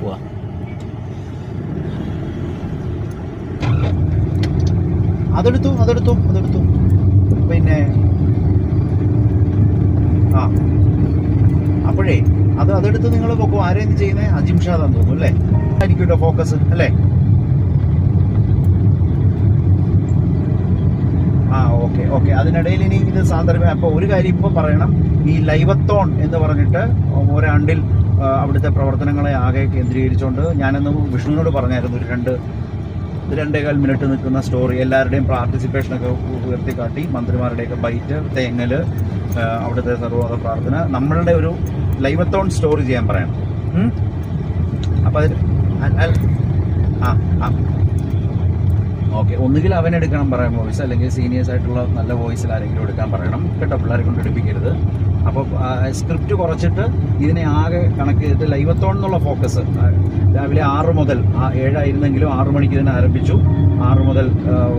പോവാ അതെടുത്തു അതെടുത്തു അതെടുത്തു. പിന്നെ ആ. അപ്പോഴേ അത് അതെടുത്ത് നിങ്ങൾ പൊക്കും? ആരെയും ചെയ്യുന്നത് അജിം ഷാദാന്ന് തോന്നുന്നു അല്ലേ? ആയിരിക്കുമല്ലോ ഫോക്കസ് അല്ലേ? ആ ഓക്കെ ഓക്കെ അതിനിടയിൽ ഇനി ഇത് സാന്ദർഭ്യം അപ്പോൾ ഒരു കാര്യം ഇപ്പോൾ പറയണം. ഈ ലൈവത്തോൺ എന്ന് പറഞ്ഞിട്ട് ഒരാണ്ടിൽ അവിടുത്തെ പ്രവർത്തനങ്ങളെ ആകെ കേന്ദ്രീകരിച്ചുകൊണ്ട് ഞാനന്ന് വിഷ്ണുവിനോട് പറഞ്ഞായിരുന്നു ഒരു രണ്ട് രണ്ടേകാൽ മിനിറ്റ് നിൽക്കുന്ന സ്റ്റോറി എല്ലാവരുടെയും പാർട്ടിസിപ്പേഷനൊക്കെ ഉയർത്തിക്കാട്ടി മന്ത്രിമാരുടെയൊക്കെ ബൈറ്റ് തേങ്ങൽ അവിടുത്തെ സർവമത പ്രാർത്ഥന നമ്മളുടെ ഒരു ലൈവത്തോൺ സ്റ്റോറി ചെയ്യാൻ പറയണം. അപ്പം അതിൽ ആ ആ. ഓക്കെ ഒന്നുകിൽ അവൻ എടുക്കണം പറയാം വോയിസ് അല്ലെങ്കിൽ സീനിയേഴ്സ് ആയിട്ടുള്ള നല്ല വോയിസിൽ ആരെങ്കിലും എടുക്കാൻ പറയണം. കേട്ടോ പിള്ളേരെ കൊണ്ട് എടുപ്പിക്കരുത്. അപ്പോൾ സ്ക്രിപ്റ്റ് കുറച്ചിട്ട് ഇതിനെ ആകെ കണക്ക് ചെയ്തിട്ട് ലൈവത്തോൺ എന്നുള്ള ഫോക്കസ് രാവിലെ ആറ് മുതൽ ഏഴായിരുന്നെങ്കിലും ആറ് മണിക്ക് ഇതിനെ ആരംഭിച്ചു. ആറ് മുതൽ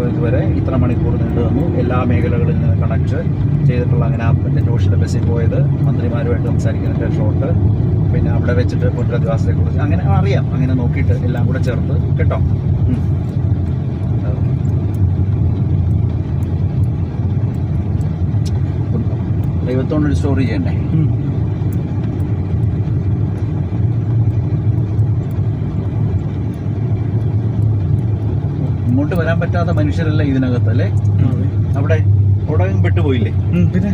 ഇതുവരെ ഇത്ര മണിക്കൂർ നീണ്ടു തന്നു എല്ലാ മേഖലകളിൽ നിന്ന് കണക്ട് ചെയ്തിട്ടുള്ള അങ്ങനെ മറ്റേ ടോഷിലെ ബസ്സിൽ പോയത് മന്ത്രിമാരുമായിട്ട് സംസാരിക്കുന്നതിന്റെ ഷോട്ട് പിന്നെ അവിടെ വെച്ചിട്ട് പുനരധിവാസത്തെക്കുറിച്ച് അങ്ങനെ അറിയാം. അങ്ങനെ നോക്കിയിട്ട് എല്ലാം കൂടെ ചേർത്ത്. കേട്ടോ? ദൈവത്തോണ്ടൊരു സ്റ്റോറി ചെയ്യണ്ടേ? ഇങ്ങോട്ട് വരാൻ പറ്റാത്ത മനുഷ്യരല്ല ഇതിനകത്ത് അല്ലേ? അവിടെ ഉടകം പെട്ടുപോയില്ലേ? പിന്നെ?